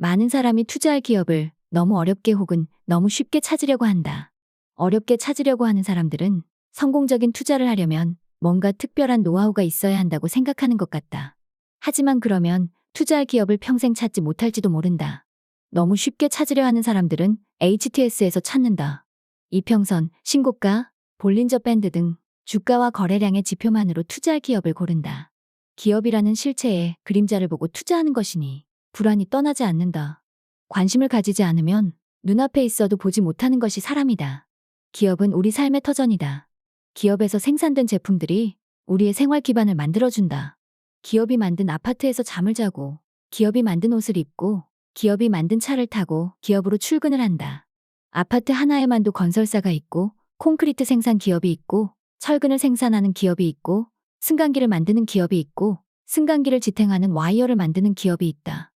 많은 사람이 투자할 기업을 너무 어렵게 혹은 너무 쉽게 찾으려고 한다. 어렵게 찾으려고 하는 사람들은 성공적인 투자를 하려면 뭔가 특별한 노하우가 있어야 한다고 생각하는 것 같다. 하지만 그러면 투자할 기업을 평생 찾지 못할지도 모른다. 너무 쉽게 찾으려 하는 사람들은 HTS에서 찾는다. 이평선, 신고가, 볼린저 밴드 등 주가와 거래량의 지표만으로 투자할 기업을 고른다. 기업이라는 실체의 그림자를 보고 투자하는 것이니 불안이 떠나지 않는다. 관심을 가지지 않으면 눈앞에 있어도 보지 못하는 것이 사람이다. 기업은 우리 삶의 터전이다. 기업에서 생산된 제품들이 우리의 생활 기반을 만들어준다. 기업이 만든 아파트에서 잠을 자고, 기업이 만든 옷을 입고, 기업이 만든 차를 타고 기업으로 출근을 한다. 아파트 하나에만도 건설사가 있고, 콘크리트 생산 기업이 있고, 철근을 생산하는 기업이 있고, 승강기를 만드는 기업이 있고, 승강기를 지탱하는 와이어를 만드는 기업이 있다.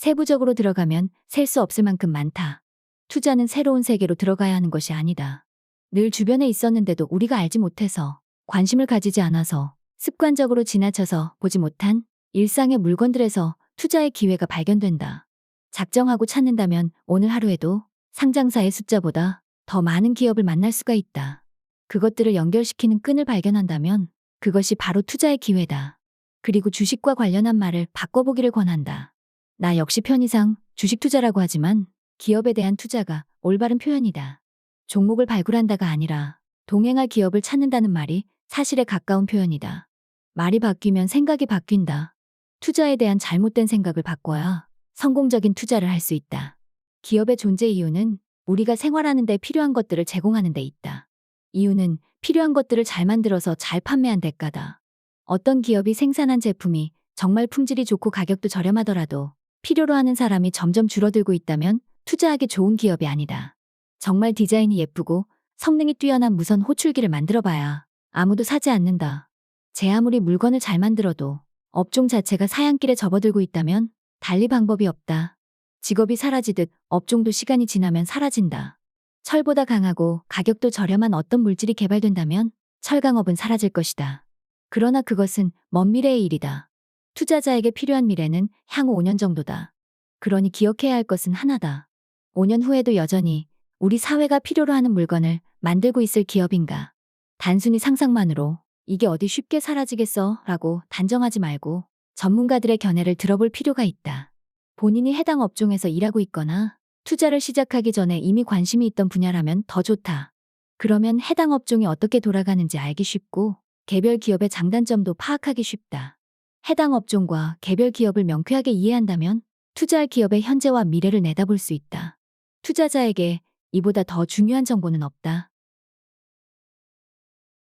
세부적으로 들어가면 셀 수 없을 만큼 많다. 투자는 새로운 세계로 들어가야 하는 것이 아니다. 늘 주변에 있었는데도 우리가 알지 못해서, 관심을 가지지 않아서, 습관적으로 지나쳐서 보지 못한 일상의 물건들에서 투자의 기회가 발견된다. 작정하고 찾는다면 오늘 하루에도 상장사의 숫자보다 더 많은 기업을 만날 수가 있다. 그것들을 연결시키는 끈을 발견한다면 그것이 바로 투자의 기회다. 그리고 주식과 관련한 말을 바꿔보기를 권한다. 나 역시 편의상 주식 투자라고 하지만 기업에 대한 투자가 올바른 표현이다. 종목을 발굴한다가 아니라 동행할 기업을 찾는다는 말이 사실에 가까운 표현이다. 말이 바뀌면 생각이 바뀐다. 투자에 대한 잘못된 생각을 바꿔야 성공적인 투자를 할 수 있다. 기업의 존재 이유는 우리가 생활하는 데 필요한 것들을 제공하는 데 있다. 이유는 필요한 것들을 잘 만들어서 잘 판매한 대가다. 어떤 기업이 생산한 제품이 정말 품질이 좋고 가격도 저렴하더라도 필요로 하는 사람이 점점 줄어들고 있다면 투자하기 좋은 기업이 아니다. 정말 디자인이 예쁘고 성능이 뛰어난 무선 호출기를 만들어 봐야 아무도 사지 않는다. 제 아무리 물건을 잘 만들어도 업종 자체가 사양길에 접어들고 있다면 달리 방법이 없다. 직업이 사라지듯 업종도 시간이 지나면 사라진다. 철보다 강하고 가격도 저렴한 어떤 물질이 개발된다면 철강업은 사라질 것이다. 그러나 그것은 먼 미래의 일이다. 투자자에게 필요한 미래는 향후 5년 정도다. 그러니 기억해야 할 것은 하나다. 5년 후에도 여전히 우리 사회가 필요로 하는 물건을 만들고 있을 기업인가. 단순히 상상만으로 이게 어디 쉽게 사라지겠어 라고 단정하지 말고 전문가들의 견해를 들어볼 필요가 있다. 본인이 해당 업종에서 일하고 있거나 투자를 시작하기 전에 이미 관심이 있던 분야라면 더 좋다. 그러면 해당 업종이 어떻게 돌아가는지 알기 쉽고 개별 기업의 장단점도 파악하기 쉽다. 해당 업종과 개별 기업을 명쾌하게 이해한다면 투자할 기업의 현재와 미래를 내다볼 수 있다. 투자자에게 이보다 더 중요한 정보는 없다.